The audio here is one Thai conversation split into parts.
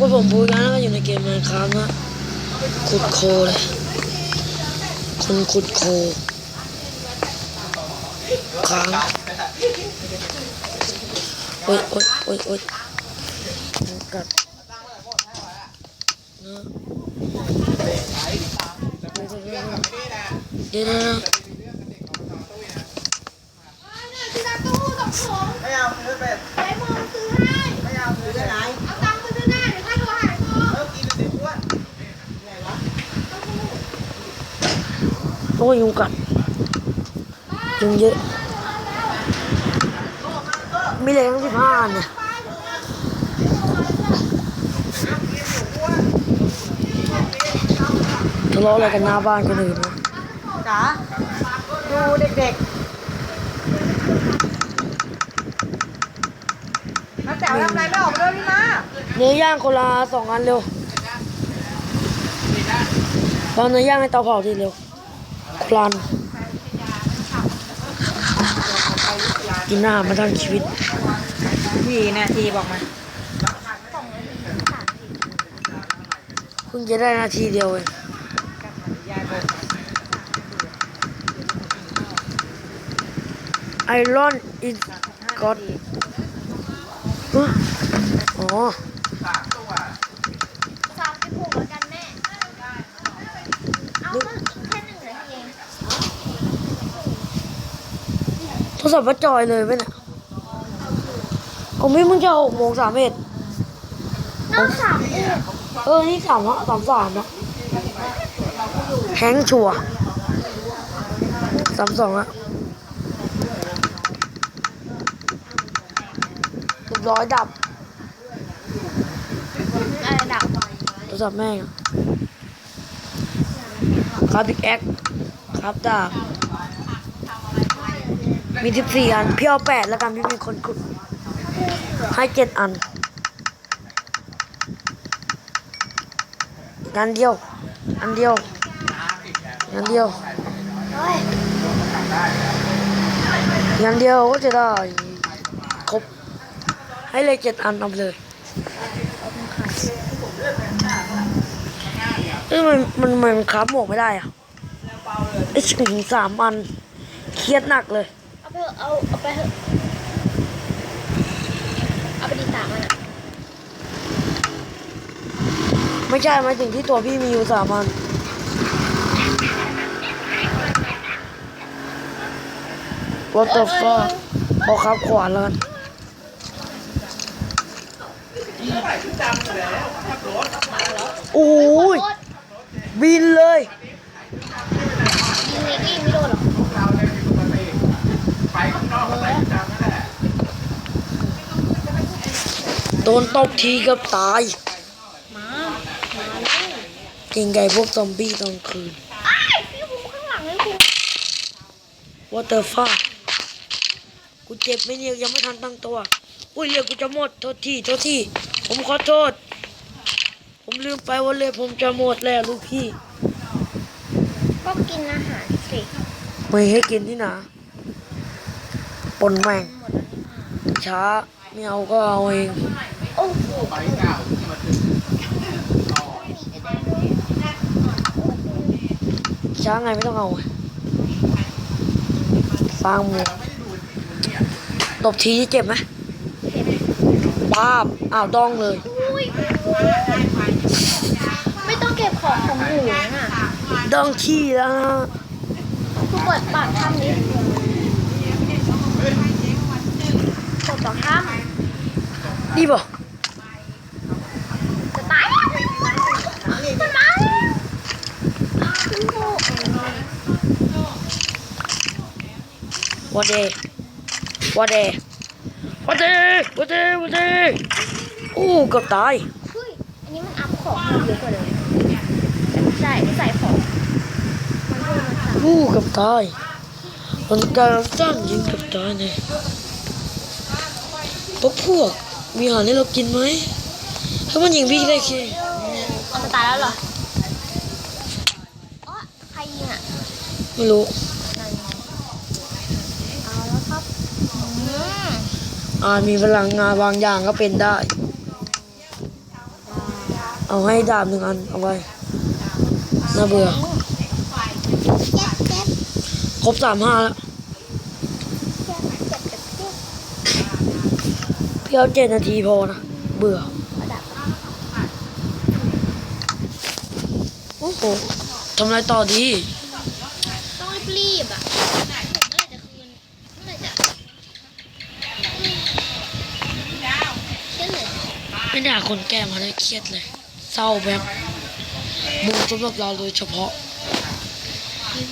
พวกผมพูดนะว่าอยู่ในเกมแมนคราฟนะขุดโคเลยคนขุดโคค้างโอ๊ยโอ๊ยโอ๊ยโอ๊ยกัดนะเดี๋ยวๆๆเดี๋ยวๆที่ร้านะไม่เอาซื้อเป็ด ไอ้มองซื้อให้ ไม่เอาซื้อได้ไหน เอาตังค์มาซื้อได้เดี๋ยวค่าโทรหาพ่อ เลิกกินเลยอ้วนไหนวะ โอ้ยยุงกัดยุงเยอะมีเหล็กทั้งสิบห้าอันเนี่ยทะเลาะอะไรกันหน้าบ้านคนอื่นวะจ๋าดูเด็กๆน้าแจ๋วทำอะไรไม่ออกเลยพี่มาเนื้อย่างคนละสองอันเร็วตอนเนื้อย่างให้เตาเผาทีเร็ว คลานกินหน้ามาทั้งชีวิตกี่นาทีบอกมาเพิ่งจะได้นาทีเดียวเองยายบอกไอรอนอินกอดอ๋อ สามสิบหกแล้วกันแม่ เอาก็แค่หนึ่งนาทีเอง โทรศัพท์ว่าจอยเลยไหมเนี่ยผมไม่มึงจะหกโมงสามเอ็ดน้องสามเอ็ดเออ นี่สามอะสามสามนะแฮงค์ชัวร์สามสองอะเรียบร้อยดับอะไรดับโทรศัพท์แม่งอะครับบิ๊กแอคครับดาบ มีสิบสี่อัน พี่เอาแปดแล้วกันพี่เป็นคนขุดให้เจ็ดอันงานเดียว อันเดียวงานเดียวเฮ้ยงานเดียวก็จะได้ครบ ให้เลยเจ็ดอันเอาเลยเอ้ยมันมันมันครับหมวกไม่ได้อะไอ้ถึงสามอันเครียดหนักเลย เอาไปเถอะเอาเอาไปเถอะเอาไปดีสามอันอะไม่ใช่หมายถึงที่ตัวพี่มีอยู่สามอัน What the fuck บอกครับขวานแล้วกันโอ้ยโคตรบินเลย ยิงเลยก็ยิงไม่โดนหรอก โดนตบทีเกับตาย มามาเลยเก่งไก่พวกซอมบี้ตอนคืนไอ้ายพี่ภูข้างหลังเลยภู What the fuck กูเจ็บไหมเนี่ยยังไม่ทันตั้งตัว อุ้ยเรือกูจะหมดโทษทีโทษทีผมขอโทษ ผมลืมไปว่าเรือผมจะหมดแล้วลูกพี่ ก็กินอาหารสิไม่ให้กินที่ไหนาปนแม่ง หมดแล้วนี่ช้าไม่เอาก็เอาเอง โอ้โหช้าไงไม่ต้องเอาไงฟางหมูตบทีเจ็บไหมป้าบอ้าวดองเลยอุ้ยไม่ต้องเก็บของของหนูน่ะดองขี้แล้วนะกูเปิดปากถ้ำนี้เปิดปากถ้ำนี่บ่จะตายแล้วมันมาแล้วขึ้นโบก วัดเดวัดเดวัดเดวัดเดวัดเดอู้เกือบตายเฮ้ยอันนี้มันอัพของเยอะกว่าเลยใช่ใส่ของมันเพิ่มมาสามอู้เกือบตายมันการสั้นยิงเกือบตายเนี่ยพวกพวกมีอาหารให้เรากินไหมถ้ามันยิงพี่ได้แค่เอามาตายแล้วเหรออ๋อใครยิงอะไม่รู้ นั่นไงเอาแล้วครับ อืมอาจมีพลังงานบางอย่างก็เป็นได้ เอาให้ดาบหนึ่งอันเอาไว้น่าเบื่อ ครบสามห้าแล้วเพี่เอาเจ็ดนาทีพอนะ เบื่อ โอ้โหทำอะไรต่อดี ต้องรีบ ด้หาคนแก้มาได้เครียดเลย เศร้าแบบบูสำหรับเราโดยเฉพาะ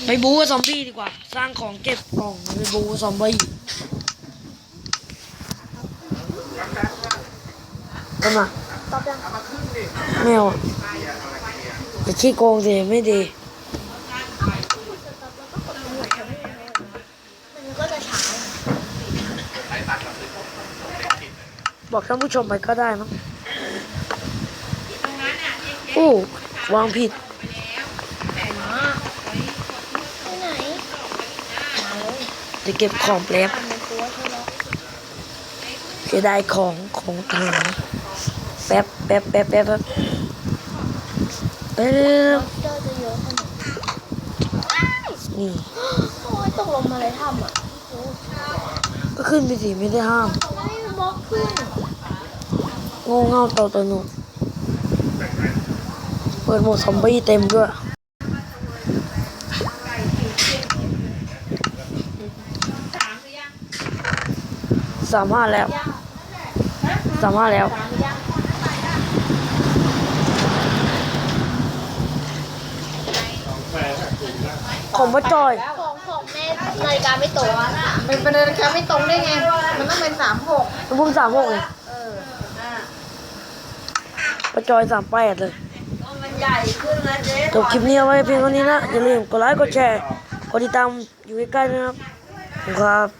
ไปบูซอมบี้ดีกว่า สร้างของเก็บกล่องไปบูซอมบี้ก็มาไม่เอาอะอย่าขี้โกงสิไม่ดีบอกท่านผู้ชมไปก็ได้มั้ง อ้วางผิดไปไหนจะเก็บของแป๊บทำในตัวใช่ไหมเสียดายของของทหารแป๊บแป๊บแป๊บแป๊บแป๊บแป๊บเจอจะเยอะขนาดนี่โอ้ยตกลงมาเลยทำอะโอ้ก็ขึ้นไปสิไม่ได้ห้ามไม่บล็อกขึ้นโง่เง่าเต่าตะหนุเปิดโหมดซอมบี้เต็มด้วยสามห้าแล้วสามห้าแล้ว ของป้าจอย ของของแม่นาฬิกาไม่ตรงเป็นประเด็นแค่ไม่ตรงได้ไง มันต้องเป็นสามหกแล้วพุ่มสามหกเลยเออป้าจอยสามแปดเลย จบคลิปนี้เอาไว้เพียงเท่านี้นะอย่าลืมกดไลค์กดแชร์กดติดตามอยู่ใกล้ๆนะครับครับ